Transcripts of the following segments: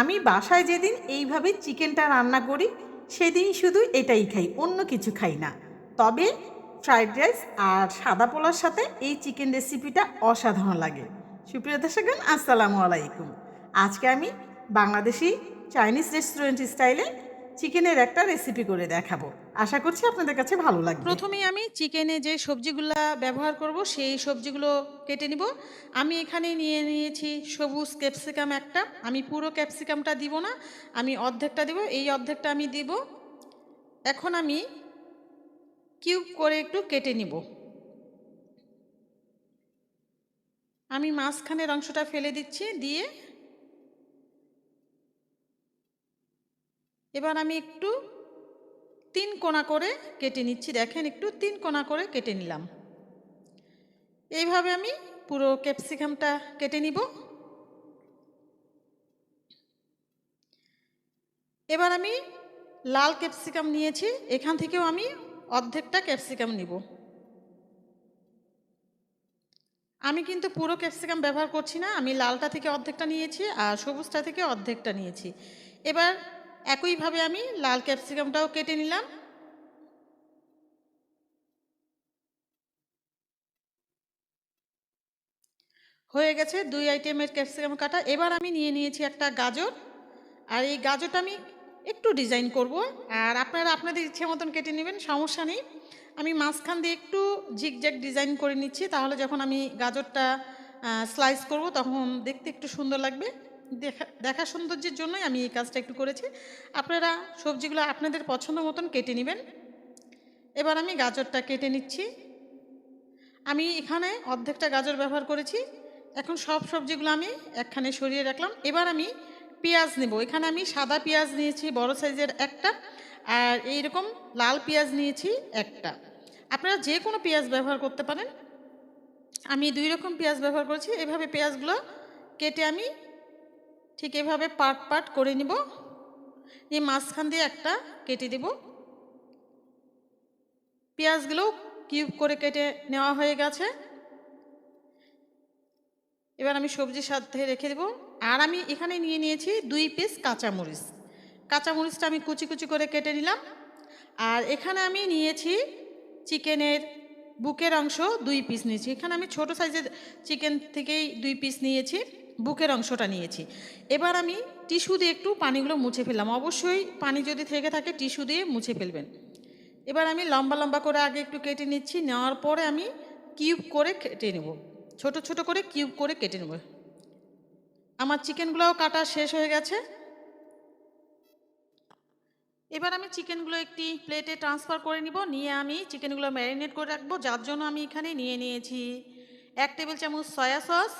আমি বাসায় যেদিন এইভাবে চিকেনটা রান্না করি সেদিন শুধু এটাই খাই, অন্য কিছু খাই না। তবে ফ্রাইড রাইস আর সাদা পোলার সাথে এই চিকেন রেসিপিটা অসাধারণ লাগে। সুপ্রিয় দর্শকগণ, আসসালামু আলাইকুম। আজকে আমি বাংলাদেশি চাইনিজ রেস্টুরেন্ট স্টাইলে চিকেনের একটা রেসিপি করে দেখাবো। আশা করছি আপনাদের কাছে ভালো লাগবে। প্রথমেই আমি চিকেনে যে সবজিগুলো ব্যবহার করব, সেই সবজিগুলো কেটে নিব। আমি এখানে নিয়ে নিয়েছি সবুজ ক্যাপসিকাম একটা। আমি পুরো ক্যাপসিকামটা দিব না, আমি অর্ধেকটা দিব। এই অর্ধেকটা আমি দিব। এখন আমি কিউব করে একটু কেটে নিব। আমি মাঝখানের অংশটা ফেলে দিচ্ছি, দিয়ে এবার আমি একটু তিন কোণা করে কেটে নিচ্ছি। দেখেন একটু, তিন কোণা করে কেটে নিলাম। এইভাবে আমি পুরো ক্যাপসিকামটা কেটে নিব। এবার আমি লাল ক্যাপসিকাম নিয়েছি, এখান থেকেও আমি অর্ধেকটা ক্যাপসিকাম নিব। আমি কিন্তু পুরো ক্যাপসিকাম ব্যবহার করছি না, আমি লালটা থেকে অর্ধেকটা নিয়েছি আর সবুজটা থেকে অর্ধেকটা নিয়েছি। এবার একইভাবে আমি লাল ক্যাপসিকামটাও কেটে নিলাম। হয়ে গেছে দুই আইটেমের ক্যাপসিকাম কাটা। এবার আমি নিয়ে নিয়েছি একটা গাজর। আর এই গাজরটা আমি একটু ডিজাইন করব। আর আপনারা আপনাদের ইচ্ছে মতন কেটে নেবেন, সমস্যা নেই। আমি মাঝখান দিয়ে একটু ঝিকঝ্যাক ডিজাইন করে নিচ্ছি। তাহলে যখন আমি গাজরটা স্লাইস করব, তখন দেখতে একটু সুন্দর লাগবে। দেখা দেখা সৌন্দর্যের জন্যই আমি এই কাজটা একটু করেছি। আপনারা সবজিগুলো আপনাদের পছন্দ মতন কেটে নেবেন। এবার আমি গাজরটা কেটে নিচ্ছি। আমি এখানে অর্ধেকটা গাজর ব্যবহার করেছি। এখন সব সবজিগুলো আমি একখানে সরিয়ে রাখলাম। এবার আমি পেঁয়াজ নেব। এখানে আমি সাদা পেঁয়াজ নিয়েছি, বড় সাইজের একটা, আর এই রকম লাল পেঁয়াজ নিয়েছি একটা। আপনারা যে কোনো পেঁয়াজ ব্যবহার করতে পারেন। আমি দুই রকম পেঁয়াজ ব্যবহার করেছি। এভাবে পেঁয়াজগুলো কেটে আমি ঠিক এভাবে পাট পাট করে নিব। নিয়ে মাঝখান দিয়ে একটা কেটে দেব। পেঁয়াজগুলো কিউব করে কেটে নেওয়া হয়ে গেছে। এবার আমি সবজির সাথে রেখে দেবো। আর আমি এখানে নিয়ে নিয়েছি দুই পিস কাঁচামরিচ। কাঁচামরিচটা আমি কুচি কুচি করে কেটে নিলাম। আর এখানে আমি নিয়েছি চিকেনের বুকের অংশ দুই পিস নিয়েছি। এখানে আমি ছোট সাইজের চিকেন থেকেই দুই পিস নিয়েছি। বুকের অংশটা নিয়েছি। এবার আমি টিস্যু দিয়ে একটু পানিগুলো মুছে ফেললাম। অবশ্যই পানি যদি থেকে থাকে, টিস্যু দিয়ে মুছে ফেলবেন। এবার আমি লম্বা লম্বা করে আগে একটু কেটে নিচ্ছি। নেওয়ার পরে আমি কিউব করে কেটে নেব। ছোট ছোট করে কিউব করে কেটে নেব। আমার চিকেনগুলোও কাটা শেষ হয়ে গেছে। এবার আমি চিকেনগুলো একটি প্লেটে ট্রান্সফার করে নিব। নিয়ে আমি চিকেনগুলো ম্যারিনেট করে রাখব। যার জন্য আমি এখানে নিয়ে নিয়েছি এক টেবিল চামচ সয়া সস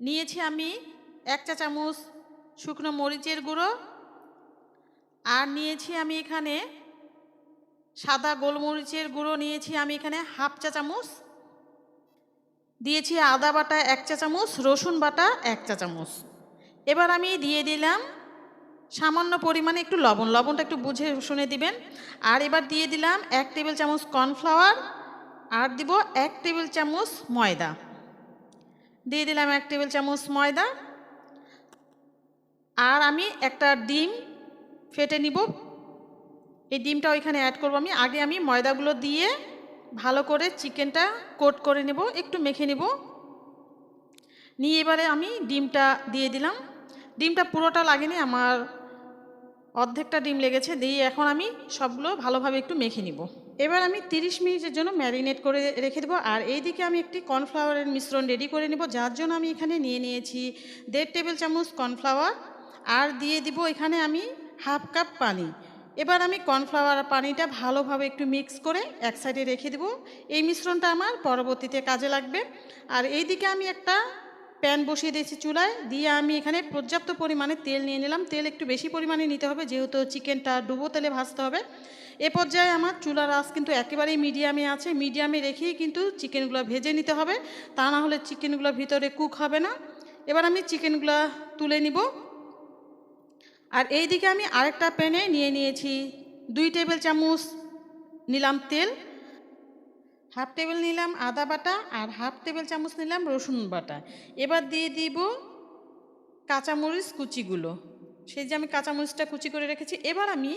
নিয়েছি আমি এক চা চামচ শুকনো মরিচের গুঁড়ো আর নিয়েছি আমি এখানে সাদা গোলমরিচের গুঁড়ো নিয়েছি আমি এখানে হাফ চা চামচ। দিয়েছি আদা বাটা এক চা চামচ, রসুন বাটা এক চা চামচ। এবার আমি দিয়ে দিলাম সামান্য পরিমাণে একটু লবণ। লবণটা একটু বুঝে শুনে দিবেন। আর এবার দিয়ে দিলাম এক টেবিল চামচ কর্নফ্লাওয়ার। আর দিব এক টেবিল চামচ ময়দা। দিয়ে দিলাম এক টেবিল চামচ ময়দা। আর আমি একটা ডিম ফেটে নিব। এই ডিমটা ওইখানে অ্যাড করব আমি। আগে আমি ময়দাগুলো দিয়ে ভালো করে চিকেনটা কোট করে নেব, একটু মেখে নেব। নিয়ে এবারে আমি ডিমটা দিয়ে দিলাম। ডিমটা পুরোটা লাগেনি, আমার অর্ধেকটা ডিম লেগেছে। দিয়ে এখন আমি সবগুলো ভালোভাবে একটু মেখে নিব। এবার আমি 30 মিনিটের জন্য ম্যারিনেট করে রেখে দেবো। আর এইদিকে আমি একটি কর্নফ্লাওয়ারের মিশ্রণ রেডি করে নেব, যার জন্য আমি এখানে নিয়ে নিয়েছি দেড় টেবিল চামচ কর্নফ্লাওয়ার। আর দিয়ে দিব এখানে আমি হাফ কাপ পানি। এবার আমি কর্নফ্লাওয়ার পানিটা ভালোভাবে একটু মিক্স করে এক সাইডে রেখে দেবো। এই মিশ্রণটা আমার পরবর্তীতে কাজে লাগবে। আর এইদিকে আমি একটা প্যান বসিয়ে দিয়েছি চুলায়, দিয়ে আমি এখানে পর্যাপ্ত পরিমাণে তেল নিয়ে নিলাম। তেল একটু বেশি পরিমাণে নিতে হবে, যেহেতু চিকেনটা ডুবো তেলে ভাজতে হবে। এ পর্যায়ে আমার চুলার আঁচ কিন্তু একেবারেই মিডিয়ামে আছে। মিডিয়ামে রেখেই কিন্তু চিকেনগুলো ভেজে নিতে হবে। তা না হলে চিকেনগুলো ভিতরে কুক হবে না। এবার আমি চিকেনগুলো তুলে নিব। আর এই দিকে আমি আরেকটা প্যানে নিয়ে নিয়েছি দুই টেবিল চামচ নিলাম তেল। হাফ টেবিল নিলাম আদা বাটা আর হাফ টেবিল চামচ নিলাম রসুন বাটা। এবার দিয়ে দিব কাঁচামরিচ কুচিগুলো। সেই যে আমি কাঁচামরিচটা কুচি করে রেখেছি, এবার আমি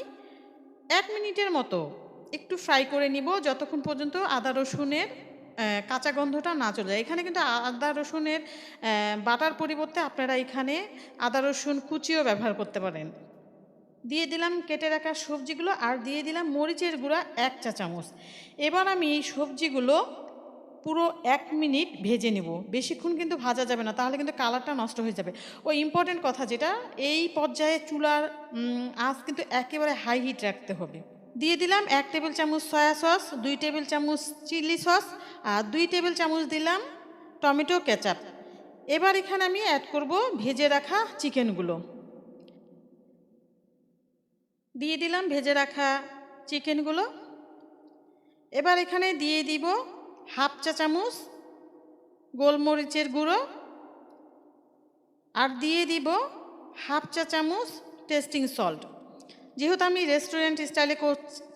এক মিনিটের মতো একটু ফ্রাই করে নিব যতক্ষণ পর্যন্ত আদা রসুনের কাঁচা গন্ধটা না চলে যায়। এখানে কিন্তু আদা রসুনের বাটার পরিবর্তে আপনারা এখানে আদা রসুন কুচিও ব্যবহার করতে পারেন। দিয়ে দিলাম কেটে রাখা সবজিগুলো আর দিয়ে দিলাম মরিচের গুঁড়া এক চা চামচ। এবার আমি এই সবজিগুলো পুরো এক মিনিট ভেজে নেব। বেশিক্ষণ কিন্তু ভাজা যাবে না, তাহলে কিন্তু কালারটা নষ্ট হয়ে যাবে। ওই ইম্পর্টেন্ট কথা যেটা, এই পর্যায়ে চুলার আঁচ কিন্তু একেবারে হাই হিট রাখতে হবে। দিয়ে দিলাম এক টেবিল চামচ সয়া সস দুই টেবিল চামচ চিলি সস আর দুই টেবিল চামচ দিলাম টমেটো কেচাপ এবার এখানে আমি অ্যাড করব ভেজে রাখা চিকেনগুলো দিয়ে দিলাম, ভেজে রাখা চিকেনগুলো। এবার এখানে দিয়ে দিব হাফ চা চামচ গোলমরিচের গুঁড়ো আর দিয়ে দিব হাফ চা চামচ টেস্টিং সল্ট। যেহেতু আমি রেস্টুরেন্ট স্টাইলে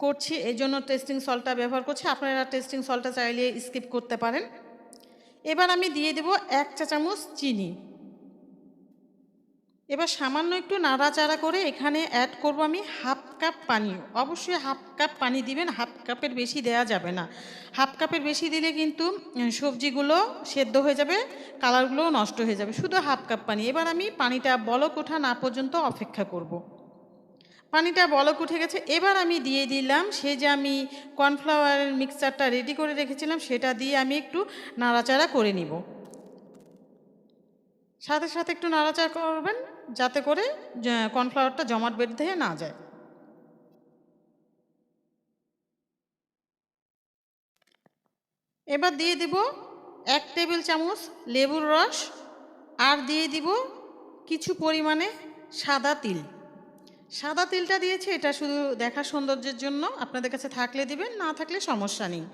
করছি, এই জন্য টেস্টিং সল্টটা ব্যবহার করছি। আপনারা টেস্টিং সল্টটা চাইলে স্কিপ করতে পারেন। এবার আমি দিয়ে দেব এক চা চামচ চিনি। এবার সামান্য একটু নাড়াচাড়া করে এখানে অ্যাড করব আমি হাফ কাপ পানি। অবশ্যই হাফ কাপ পানি দিবেন হাফ কাপের বেশি দেয়া যাবে না। হাফ কাপের বেশি দিলে কিন্তু সবজিগুলো সেদ্ধ হয়ে যাবে কালারগুলোও নষ্ট হয়ে যাবে। শুধু হাফ কাপ পানি। এবার আমি পানিটা বলক ওঠা না পর্যন্ত অপেক্ষা করব। পানিটা বলক উঠে গেছে। এবার আমি দিয়ে দিলাম সে যে আমি কর্নফ্লাওয়ারের মিক্সচারটা রেডি করে রেখেছিলাম, সেটা দিয়ে আমি একটু নাড়াচাড়া করে নিব। সাথে সাথে একটু নাড়াচাড়া করবেন। যাতে করে কর্নফ্লাওয়ারটা জমাট বেঁধে না যায়। এবার দিয়ে দিব এক টেবিল চামচ লেবুর রস আর দিয়ে দিব কিছু পরিমাণে সাদা তিল। সাদা তিলটা দিয়েছি, এটা শুধু দেখা সৌন্দর্যের জন্য, আপনাদের কাছে থাকলে দিবেন, না থাকলে সমস্যা নেই।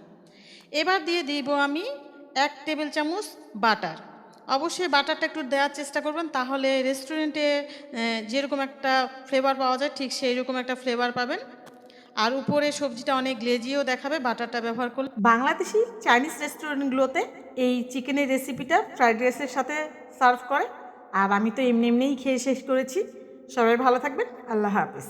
এবার দিয়ে দিব আমি এক টেবিল চামচ বাটার। অবশ্যই বাটারটা একটু দেওয়ার চেষ্টা করবেন, তাহলে রেস্টুরেন্টে যেরকম একটা ফ্লেভার পাওয়া যায়, ঠিক সেই রকম একটা ফ্লেভার পাবেন। আর উপরে সবজিটা অনেক গ্লেজিও দেখাবে, বাটারটা ব্যবহার করলে। বাংলাদেশি চাইনিজ রেস্টুরেন্টগুলোতে এই চিকেনের রেসিপিটা ফ্রাইড রাইসের সাথে সার্ভ করে। আর আমি তো এমনি এমনিই খেয়ে শেষ করেছি। সবাই ভালো থাকবেন, আল্লাহ হাফিজ।